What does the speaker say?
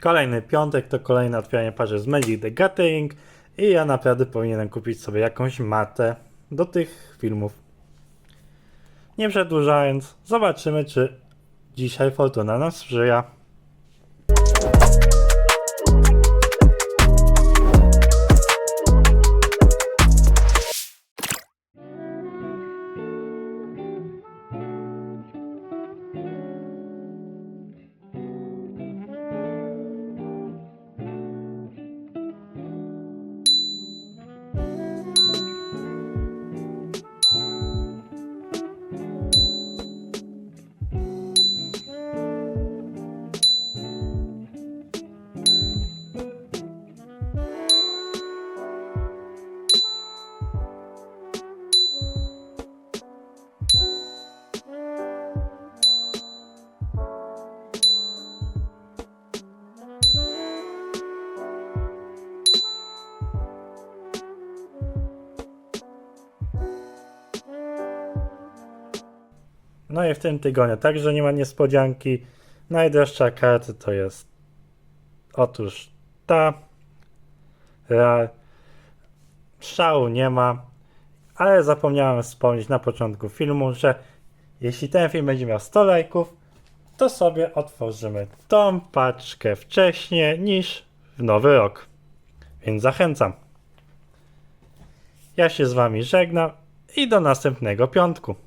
Kolejny piątek to kolejne otwieranie parzy z Magic the Gathering i ja naprawdę powinienem kupić sobie jakąś matę do tych filmów. Nie przedłużając, zobaczymy czy dzisiaj fortuna nam sprzyja. No i w tym tygodniu także nie ma niespodzianki. Najdroższa karta to jest otóż ta. Ra. Szału nie ma, ale zapomniałem wspomnieć na początku filmu, że jeśli ten film będzie miał 100 lajków, to sobie otworzymy tą paczkę wcześniej niż w nowy rok. Więc zachęcam. Ja się z wami żegnam i do następnego piątku.